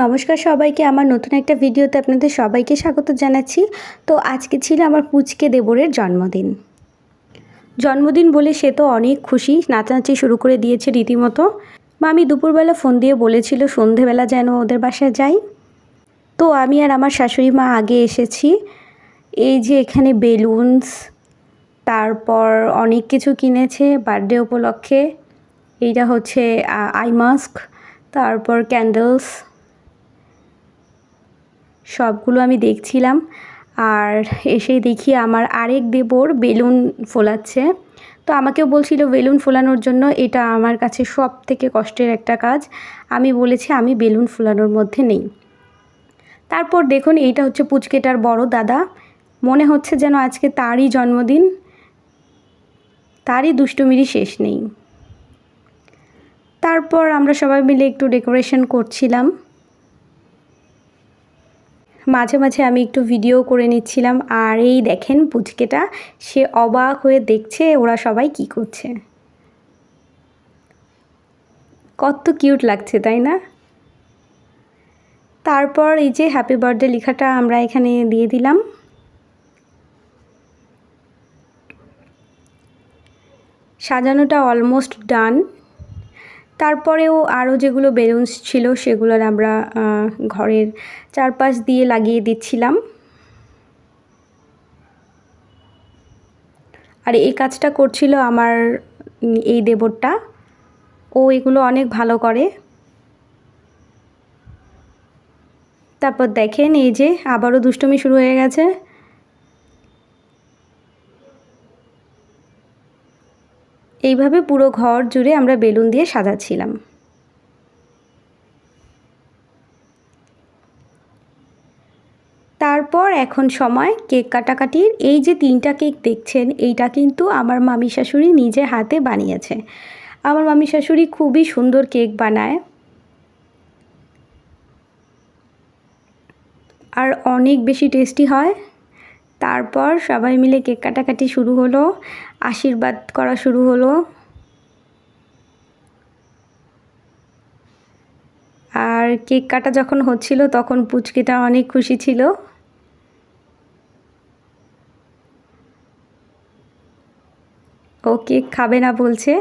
নমস্কার সবাইকে, আমার নতুন একটা ভিডিওতে আপনাদের সবাইকে স্বাগত জানাচ্ছি। তো আজকে ছিল আমার পুচকে দেবরের জন্মদিন। জন্মদিন বলে সে তো অনেক খুশি, নাচানাচি শুরু করে দিয়েছে রীতিমতো। মামি দুপুরবেলা ফোন দিয়ে বলেছিল সন্ধেবেলা যেন ওদের বাসায় যাই। তো আমি আর আমার শাশুড়ি মা আগে এসেছি। এই যে এখানে বেলুনস, তারপর অনেক কিছু কিনেছে, বার্থডে উপলক্ষে। এইটা হচ্ছে আই মাস্ক, তারপর ক্যান্ডেলস সবগুলো আমি দেখছিলাম। আর এসে দেখি আমার আরেক দেবর বেলুন ফোলাচ্ছে। তো আমাকেও বলছিল, বেলুন ফোলানোর জন্য এটা আমার কাছে সব থেকে কষ্টের একটা কাজ। আমি বলেছি, আমি বেলুন ফোলানোর মধ্যে নেই। তারপর দেখুন, এইটা হচ্ছে পুচকেটার বড় দাদা। মনে হচ্ছে যেন আজকে তারই জন্মদিন। তারই দুষ্টুমিরই শেষ নেই। তারপর আমরা সবাই মিলে একটু ডেকোরেশন করছিলাম। মাঝে মাঝে আমি একটু ভিডিও করে নিচ্ছিলাম। আর এই দেখেন পুচকেটা, সে অবাক হয়ে দেখছে ওরা সবাই কি করছে। কত কিউট লাগছে, তাই না? তারপর এই যে হ্যাপি বার্থডে লেখাটা আমরা এখানে দিয়ে দিলাম। সাজানোটা অলমোস্ট ডান তারপরেও আরও যেগুলো বেলুনস ছিল সেগুলোর আমরা ঘরের চারপাশ দিয়ে লাগিয়ে দিচ্ছিলাম। আর এই কাজটা করছিল আমার এই দেবরটা। ও এগুলো অনেক ভালো করে। তারপর দেখেন এই যে আবারও দুষ্টুমি শুরু হয়ে গেছে। এইভাবে পুরো ঘর জুড়ে আমরা বেলুন দিয়ে সাজাচ্ছিলাম। তারপর এখন সময় কেক কাটাকাটির। এই যে তিনটা কেক দেখছেন, এইটা কিন্তু আমার মামি শাশুড়ি নিজে হাতে বানিয়েছে। আমার মামি শাশুড়ি খুবই সুন্দর কেক বানায়। আর অনেক বেশি টেস্টি হয়। তারপর সবাই মিলে কেক কাটাকাটি শুরু হলো, আশীর্বাদ করা শুরু হলো। আর কেক কাটা যখন হচ্ছিল, তখন পুচকিটা অনেক খুশি ছিল। ও কেক খাবে না বলছে।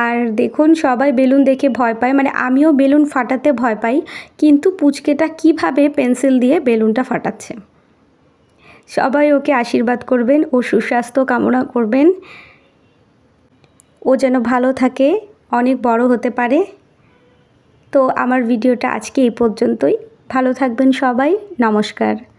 আর দেখুন, সবাই বেলুন দেখে ভয় পায়। মানে আমিও বেলুন ফাটাতে ভয় পাই, কিন্তু পুচকেটা কীভাবে পেন্সিল দিয়ে বেলুনটা ফাটাচ্ছে? সবাই ওকে আশীর্বাদ করবেন ও সুস্বাস্থ্য কামনা করবেন। ও যেন ভালো থাকে, অনেক বড় হতে পারে। তো আমার ভিডিওটা আজকে এই পর্যন্তই। ভালো থাকবেন সবাই। নমস্কার।